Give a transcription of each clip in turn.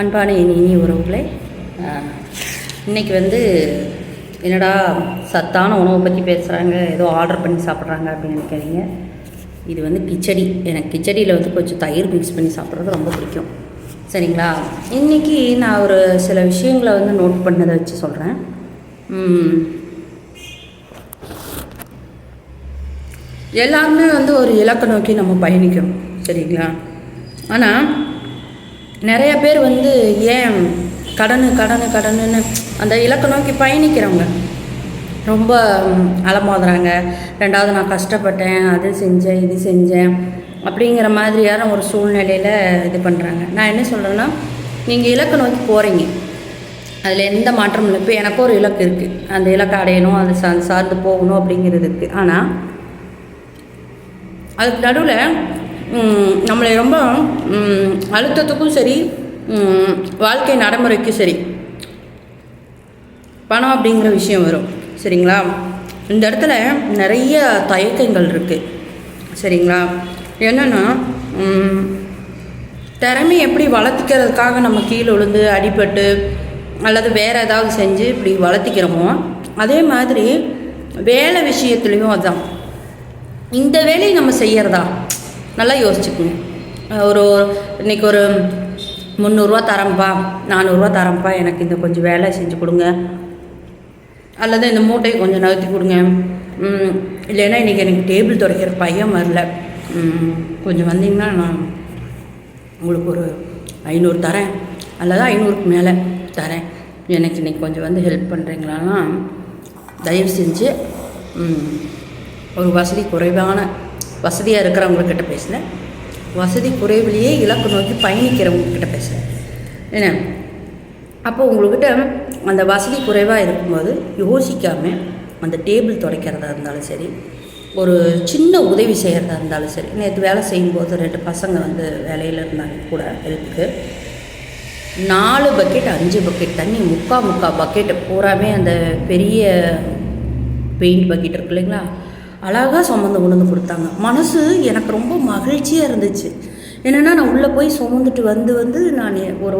அன்பான இனி இனி உறவுகளே இன்றைக்கி இன்னைக்கு வந்து என்னடா சத்தான உணவை பற்றி பேசுகிறாங்க ஏதோ ஆர்டர் பண்ணி சாப்பிட்றாங்க அப்படின்னு நினைக்கிறீங்க இது வந்து கிச்சடி. எனக்கு கிச்சடியில் வந்து கொஞ்சம் தயிர் மிக்ஸ் பண்ணி சாப்பிட்றது ரொம்ப பிடிக்கும். சரிங்களா? இன்றைக்கி நான் ஒரு சில விஷயங்களை வந்து நோட் பண்ணதை வச்சு சொல்கிறேன் எல்லாருமே வந்து ஒரு இலக்கை நோக்கி நம்ம பயணிக்கணும். சரிங்களா? ஆனால் நிறைய பேர் வந்து ஏன் கடனு கடனு கடனுன்னு அந்த இலக்கை நோக்கி பயணிக்கிறவங்க. ரொம்ப அலமோதுறாங்க. ரெண்டாவது நான் கஷ்டப்பட்டேன் அது செஞ்சேன் இது செஞ்சேன் அப்படிங்கிற மாதிரியான ஒரு சூழ்நிலையில் இது பண்ணுறாங்க நான் என்ன சொல்கிறேன்னா நீங்கள் இலக்கை நோக்கி போகிறீங்க அதில் எந்த மாற்றமும் இல்லை. இப்போ எனக்கும் ஒரு இலக்கு இருக்குது அந்த இலக்கை அடையணும் அது சா சார்ந்து போகணும் அப்படிங்கிறது இருக்குது ஆனால் அதுக்கு நடுவில் நம்மளை ரொம்ப அழுத்தத்துக்கும் சரி வாழ்க்கை நடைமுறைக்கும் சரி. பணம் அப்படிங்கிற விஷயம் வரும். சரிங்களா? இந்த இடத்துல நிறைய தயக்கங்கள் இருக்குது சரிங்களா? என்னென்னா திறமை எப்படி வளர்த்திக்கிறதுக்காக நம்ம கீழே விழுந்து அடிபட்டு அல்லது வேறு ஏதாவது செஞ்சு இப்படி வளர்த்திக்கிறோமோ அதே மாதிரி வேலை விஷயத்துலேயும் அதுதான் இந்த வேலையை நம்ம செய்கிறதா நல்லா யோசிச்சுக்குங்க. ஒரு இன்னைக்கு ஒரு முந்நூறுரூவா தரேன்ப்பா நானூறுரூவா தரேன்ப்பா எனக்கு இந்த கொஞ்சம் வேலை செஞ்சு கொடுங்க. அல்லது இந்த மூட்டையை கொஞ்சம் நகர்த்தி கொடுங்க. இல்லைன்னா இன்றைக்கி எனக்கு டேபிள் துடைக்கிற பையன் வரல. கொஞ்சம் வந்தீங்கன்னா நான் உங்களுக்கு ஒரு ஐநூறு தரேன். அல்லது ஐநூறுக்கு மேலே தரேன். எனக்கு இன்றைக்கி கொஞ்சம் வந்து ஹெல்ப் பண்ணுறீங்களான்னா தயவு செஞ்சு ஒரு வசதி குறைவான வசதியாக இருக்கிறவங்கக்கிட்ட பேசுகிறேன் வசதி குறைவிலேயே இலக்கு நோக்கி பயணிக்கிறவங்கக்கிட்ட பேசுகிறேன் என்ன? அப்போ உங்கள்கிட்ட அந்த வசதி குறைவாக இருக்கும்போது யோசிக்காமல் அந்த டேபிள் துடைக்கிறதா இருந்தாலும் சரி ஒரு சின்ன உதவி செய்கிறதா இருந்தாலும் சரி நேற்று வேலை செய்யும்போது ரெண்டு பசங்க வந்து வேலையில் இருந்தாங்க கூட ஹெல்ப்புக்கு. நாலு பக்கெட் அஞ்சு பக்கெட் தண்ணி முக்கா முக்கா பக்கெட்டு பூராமே அந்த பெரிய பெயிண்ட் பக்கெட் இருக்கு இல்லைங்களா? அழகாக சுமந்து கொண்டு வந்து கொடுத்தாங்க. மனசு எனக்கு ரொம்ப மகிழ்ச்சியாக இருந்துச்சு. என்னென்னா நான் உள்ளே போய் சுமந்துட்டு வந்து வந்து நான் ஒரு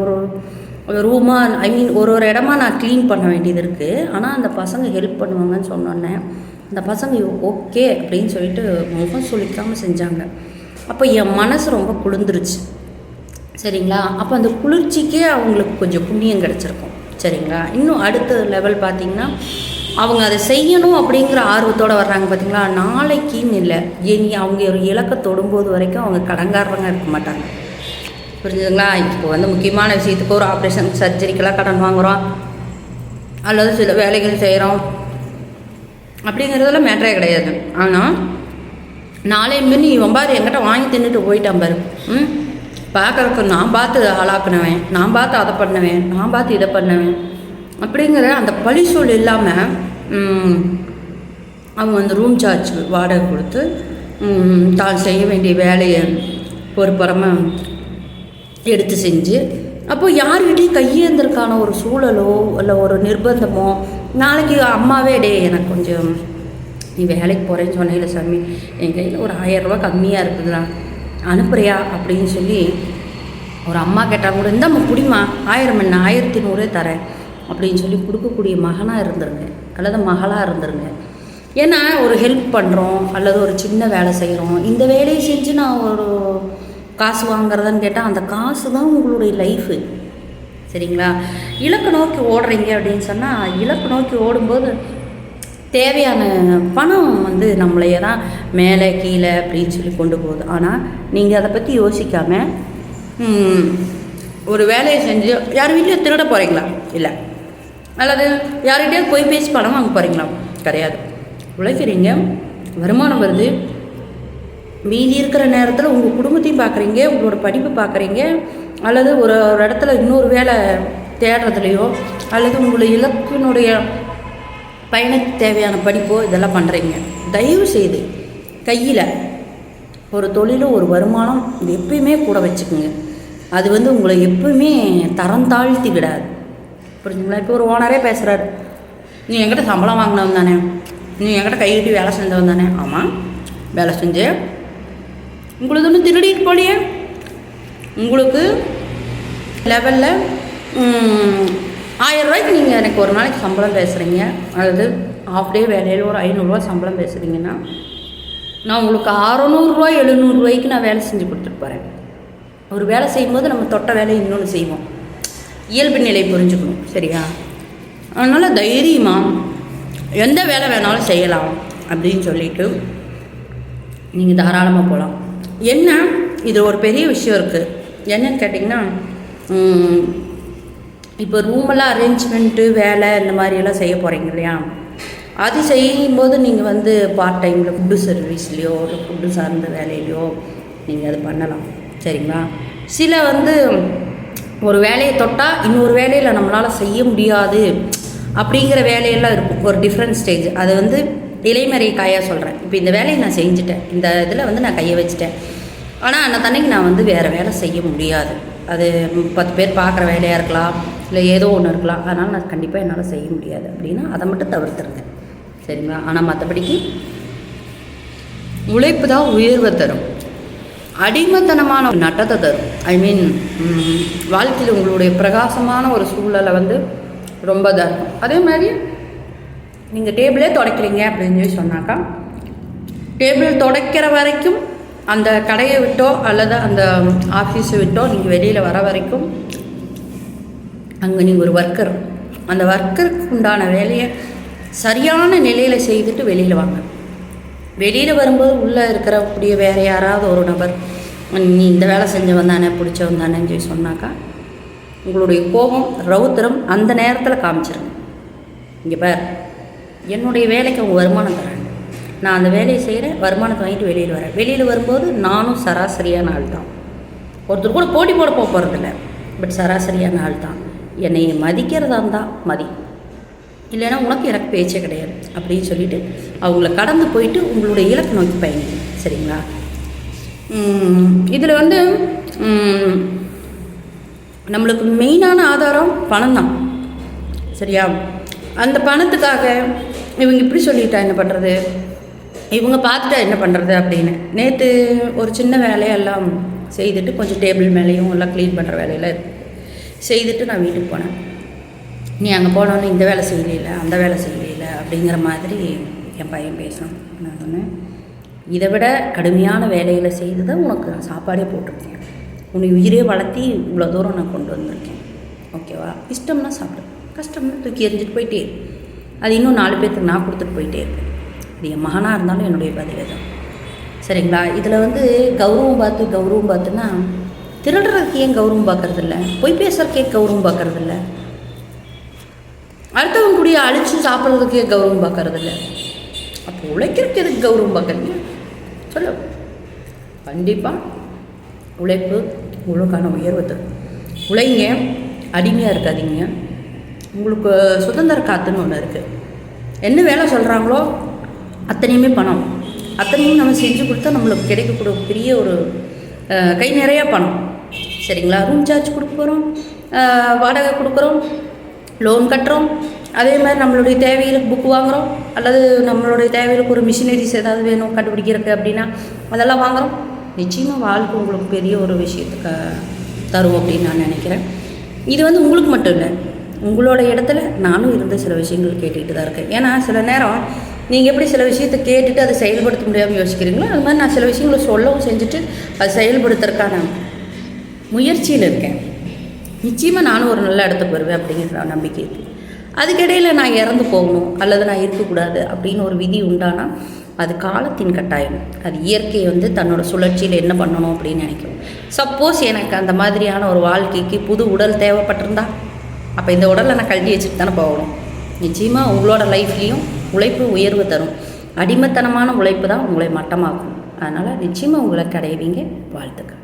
ஒரு ரூமாக ஐ மீன் ஒரு ஒரு இடமா நான் க்ளீன் பண்ண வேண்டியது இருக்குது ஆனால் அந்த பசங்க ஹெல்ப் பண்ணுவாங்கன்னு சொன்னோன்னே அந்த பசங்க ஓகே அப்படின்னு சொல்லிட்டு முகம் சொல்லிக்காமல் செஞ்சாங்க. அப்போ என் மனசு ரொம்ப குளிர்ந்துருச்சு. சரிங்களா? அப்போ அந்த குளிர்ச்சிக்கே அவங்களுக்கு கொஞ்சம் புண்ணியம் கிடச்சிருக்கும். சரிங்களா? இன்னும் அடுத்த லெவல் பார்த்திங்கன்னா அவங்க அதை செய்யணும் அப்படிங்கிற ஆர்வத்தோடு வர்றாங்க பார்த்தீங்களா நாளைக்குன்னு இல்லை. இனி அவங்க ஒரு இலக்கை தொடும்போது வரைக்கும் அவங்க கடங்காரங்க இருக்க மாட்டாங்க. புரிஞ்சுதுங்களா? இப்போ வந்து முக்கியமான விஷயத்துக்கு ஒரு ஆப்ரேஷன் சர்ஜரிக்கெல்லாம் கடன் வாங்குகிறோம் அல்லது சில வேலைகள் செய்கிறோம் அப்படிங்கிறதெல்லாம் மேட்டரே கிடையாது. ஆனால் நாளை மின்னி இவன் பாரு என்கிட்ட வாங்கி தின்னுட்டு போயிட்டான் பாரு. ம்? பார்க்குறக்கு நான் பார்த்து ஆளாக்குனவேன். நான் பார்த்து அதை பண்ணுவேன். நான் பார்த்து இதை பண்ணுவேன். அப்படிங்கிற அந்த பழி சொல் இல்லாமல் அவங்க அந்த ரூம் சார்ஜ் வாடகை கொடுத்து தான் செய்ய வேண்டிய வேலையை பொறுப்புறமாக எடுத்து செஞ்சு அப்போ யார்கிட்டையும் கையேந்திரக்கான ஒரு சூழலோ இல்லை ஒரு நிர்பந்தமோ நாளைக்கு அம்மாவே டே எனக்கு கொஞ்சம் நீ வேலைக்கு போகிறேன்னு சொன்னேன்ல சாமி என் கையில் ஒரு ஆயிரரூபா கம்மியாக இருக்குதுடா அனுப்புறியா? அப்படின்னு சொல்லி ஒரு அம்மா கேட்டால் கூட இந்தாம்மா குடிமா ஆயிரம் என்ன ஆயிரத்தி நூறே தரேன். அப்படின்னு சொல்லி கொடுக்கக்கூடிய மகனாக இருந்துருங்க. அல்லது மகளாக இருந்துருங்க. ஏன்னா ஒரு ஹெல்ப் பண்ணுறோம் அல்லது ஒரு சின்ன வேலை செய்கிறோம் இந்த வேலையை செஞ்சு நான் ஒரு காசு வாங்குறதுன்னு கேட்டால் அந்த காசு தான் உங்களுடைய லைஃபு சரிங்களா? இலக்கு நோக்கி ஓடுறீங்க அப்படின்னு சொன்னால் இலக்கு நோக்கி ஓடும்போது தேவையான பணம் வந்து நம்மளைய தான் மேலே கீழே அப்படின்னு சொல்லி கொண்டு போகுது. ஆனால் நீங்கள் அதை பற்றி யோசிக்காமல் ஒரு வேலையை செஞ்சு யார் வீட்லேயும் திருட போகிறீங்களா இல்லை. அல்லது யார்கிட்டயும் போய் பேசி பணம் வாங்க போகிறீங்களா கிடையாது. உழைக்கிறீங்க வருமானம் வருது. மீதி இருக்கிற நேரத்தில் உங்கள் குடும்பத்தையும் பார்க்குறீங்க உங்களோட படிப்பு பார்க்குறீங்க அல்லது ஒரு ஒரு இடத்துல இன்னொரு வேலை தேடுறதுலையோ அல்லது உங்களுடைய இலக்கினுடைய பயணத்துக்கு தேவையான படிப்போ இதெல்லாம் பண்ணுறீங்க தயவு செய்து கையில் ஒரு தொழிலும் ஒரு வருமானம் எப்பயுமே கூட வச்சுக்கோங்க. அது வந்து உங்களை எப்பவுமே தரம் தாழ்த்தி விடாது. புரிஞ்சுங்களா? இப்போ ஒரு ஓனரே பேசுகிறாரு நீ என்கிட்ட சம்பளம் வாங்கினவன் தானே நீ என்கிட்ட கையிட்டு வேலை செஞ்சவன் தானே ஆமாம் வேலை செஞ்சு. உங்களுக்கு ஒன்றும் திருடிட்டு போலியே? உங்களுக்கு லெவலில் ஆயிரம் ரூபாய்க்கு நீங்கள் எனக்கு ஒரு நாளைக்கு சம்பளம் பேசுகிறீங்க அதாவது ஆஃப் டே வேலையில் ஒரு ஐநூறுரூவா சம்பளம் பேசுகிறீங்கன்னா நான் உங்களுக்கு அறநூறுரூவா எழுநூறுவாய்க்கு நான் வேலை செஞ்சு கொடுத்துட்டு போகிறேன் ஒரு வேலை செய்யும்போது நம்ம தொட்ட வேலையை இன்னொன்று செய்வோம். இயல்பு நிலை புரிஞ்சுக்கணும் சரியா? அதனால் தைரியமாக எந்த வேலை வேணாலும் செய்யலாம் அப்படின்னு சொல்லிட்டு நீங்கள் தாராளமாக போகலாம் என்ன? இது ஒரு பெரிய விஷயம் இருக்குது என்னன்னு கேட்டிங்கன்னா இப்போ ரூமெல்லாம் அரேஞ்ச்மெண்ட்டு வேலை இந்த மாதிரியெல்லாம் செய்ய போகிறீங்க இல்லையா? அது செய்யும்போது நீங்கள் வந்து பார்ட் டைமில் ஃபுட்டு சர்வீஸ்லேயோ இல்லை ஃபுட்டு சார்ந்த வேலையிலையோ நீங்கள் அது பண்ணலாம் சரிங்களா? சில வந்து ஒரு வேலையை தொட்டால் இன்னொரு வேலையில் நம்மளால் செய்ய முடியாது. அப்படிங்கிற வேலையெல்லாம் இருக்கும். ஒரு டிஃப்ரெண்ட் ஸ்டேஜ் அது வந்து இலைமறை காயாக சொல்கிறேன் இப்போ இந்த வேலையை நான் செஞ்சுட்டேன். இந்த இதில் வந்து நான் கையை வச்சுட்டேன். ஆனால் அந்த தன்னைக்கு நான் வந்து வேறு வேலை செய்ய முடியாது. அது பத்து பேர் பார்க்குற வேலையாக இருக்கலாம். இல்லை ஏதோ ஒன்று இருக்கலாம். அதனால் நான் கண்டிப்பாக என்னால் செய்ய முடியாது அப்படின்னா அதை மட்டும் தவிர்த்துருங்க. சரிங்களா? ஆனால் மற்றபடிக்கு உழைப்பு தான் உயர்வை தரும். அடிமைத்தனமான ஒரு நட்டத்தை தரும். ஐ மீன் வாழ்க்கையில் உங்களுடைய பிரகாசமான ஒரு சூழலை வந்து ரொம்ப இதாக இருக்கும் அதே மாதிரி நீங்கள் டேபிளே துடைக்கிறீங்க அப்படின்னு சொல்லி சொன்னாக்கா டேபிள் துடைக்கிற வரைக்கும் அந்த கடையை விட்டோ அல்லது அந்த ஆஃபீஸை விட்டோ நீங்கள் வெளியில் வர வரைக்கும் அங்கே நீங்கள் ஒரு ஒர்க்கர் அந்த ஒர்க்கருக்கு உண்டான வேலையை சரியான நிலையில் செய்துட்டு வெளியில் வாங்க. வெளியில் வரும்போது உள்ளே இருக்கிறக்கூடிய வேறு யாராவது ஒரு நபர் நீ இந்த வேலை செஞ்சவன் தானே பிடிச்சவன் தானேன்னு சொல்லி சொன்னாக்கா உங்களுடைய கோபம் ரௌத்திரம் அந்த நேரத்தில் காமிச்சிருங்க. இங்கே பார் என்னுடைய வேலைக்கு அவங்க வருமானம் தராங்க நான் அந்த வேலையை செய்கிறேன் வருமானத்தை வாங்கிட்டு வெளியில் வரேன். வெளியில் வரும்போது நானும் சராசரியான ஆள் தான். ஒருத்தர் கூட போட்டி போட போக போகிறதில்ல பட் சராசரியான ஆள் தான். என்னை மதிக்கிறதா இருந்தால் மதி. இல்லைன்னா உனக்கு எனக்கு பேச்சே கிடையாது அப்படின்னு சொல்லிட்டு அவங்கள கடந்து போயிட்டு உங்களுடைய இலக்கு நோக்கி பயணிங்க சரிங்களா? இதில் வந்து நம்மளுக்கு மெயினான ஆதாரம் பணம் தான் சரியா? அந்த பணத்துக்காக இவங்க இப்படி சொல்லிட்டா என்ன பண்ணுறது இவங்க பார்த்துட்டா என்ன பண்ணுறது அப்படின்னு. நேற்று ஒரு சின்ன வேலையெல்லாம் செய்துட்டு கொஞ்சம் டேபிள் மேலேயும் எல்லாம் க்ளீன் பண்ணுற வேலையெல்லாம் செய்துட்டு நான் வீட்டுக்கு போனேன். நீ அங்கே போனோன்னே இந்த வேலை செய்யலையில அந்த வேலை செய்யலையில அப்படிங்கிற மாதிரி என் பையன் பேசுகிறான் நான் சொன்னேன் இதை விட கடுமையான வேலைகளை செய்து தான் உனக்கு நான் சாப்பாடே போட்டிருக்கேன். உன்னை உயிரே வளர்த்தி இவ்வளோ தூரம் நான் கொண்டு வந்திருக்கேன். ஓகேவா? இஷ்டம்னா சாப்பிடு. கஷ்டம்னா தூக்கி எறிஞ்சிட்டு போயிட்டே இரு. அது இன்னும் நாலு பேர்த்துக்கு நான் கொடுத்துட்டு போயிட்டே இருப்பேன். அது என் மகனாக இருந்தாலும் என்னுடைய பதிவு தான். சரிங்களா? இதில் வந்து கௌரவம் பார்த்து கௌரவம் பார்த்துன்னா திருடுறதுக்கு ஏன் கௌரவம் பார்க்கறதில்ல? பொய் பேசுறதுக்கு ஏன் கௌரவம் பார்க்கறதில்ல? அடுத்தவங்க கூடிய அழிச்சு சாப்பிட்றதுக்கே கௌரவம் பார்க்கறதில்ல. அப்போ உழைக்கிறதுக்கு எதுக்கு கௌரவம் பார்க்குறீங்க? சொல்லு. கண்டிப்பாக உழைப்பு உங்களுக்கான உயர்வு தரும் உழைங்க அடிமையாக இருக்காதீங்க. உங்களுக்கு சுதந்திர காத்துன்னு ஒன்று இருக்குது என்ன வேலை சொல்கிறாங்களோ அத்தனையுமே பணம். அத்தனையும் நம்ம செஞ்சு கொடுத்தா நம்மளுக்கு கிடைக்கக்கூடிய பெரிய ஒரு கை நிறையா பணம். சரிங்களா? ரூம் சார்ஜ் கொடுக்க போகிறோம் வாடகை கொடுக்குறோம். லோன் கட்டுறோம். அதே மாதிரி நம்மளுடைய தேவைகளுக்கு புக் வாங்குகிறோம் அல்லது நம்மளுடைய தேவைகளுக்கு ஒரு மிஷினரிஸ் ஏதாவது வேணும் கண்டுபிடிக்கிறதுக்கு அப்படின்னா அதெல்லாம் வாங்குகிறோம் நிச்சயமாக வாழ்க்கை உங்களுக்கு பெரிய ஒரு விஷயத்துக்கு தரும் அப்படின்னு நான் நினைக்கிறேன். இது வந்து உங்களுக்கு மட்டும் இல்லை உங்களோட இடத்துல நானும் இருந்த சில விஷயங்கள் கேட்டுக்கிட்டு தான் இருக்கேன். ஏன்னா சில நேரம் நீங்கள் எப்படி சில விஷயத்தை கேட்டுட்டு அதை செயல்படுத்த முடியாமல் யோசிக்கிறீங்களோ அது மாதிரி நான் சில விஷயங்களை சொல்லவும் செஞ்சுட்டு அதை செயல்படுத்துறதுக்கான முயற்சியில் இருக்கேன். நிச்சயமாக நானும் ஒரு நல்ல இடத்துக்கு வருவேன் அப்படிங்கிற நம்பிக்கை இருக்குது அதுக்கிடையில் நான் இறந்து போகணும் அல்லது நான் இருக்கக்கூடாது அப்படின்னு ஒரு விதி உண்டானா அது காலத்தின் கட்டாயம். அது இயற்கையை வந்து தன்னோட சுழற்சியில் என்ன பண்ணணும் அப்படின்னு நினைக்கும். சப்போஸ் எனக்கு அந்த மாதிரியான ஒரு வாழ்க்கைக்கு புது உடல் தேவைப்பட்டிருந்தா அப்போ இந்த உடலை நான் கழட்டி வச்சுட்டு தானே போகணும். நிச்சயமாக உங்களோட லைஃப்லேயும் உழைப்பு உயர்வு தரும். அடிமைத்தனமான உழைப்பு தான் உங்களை மட்டமாக்கும். அதனால் நிச்சயமாக உங்களை கிடைவீங்க வாழ்த்துக்கள்.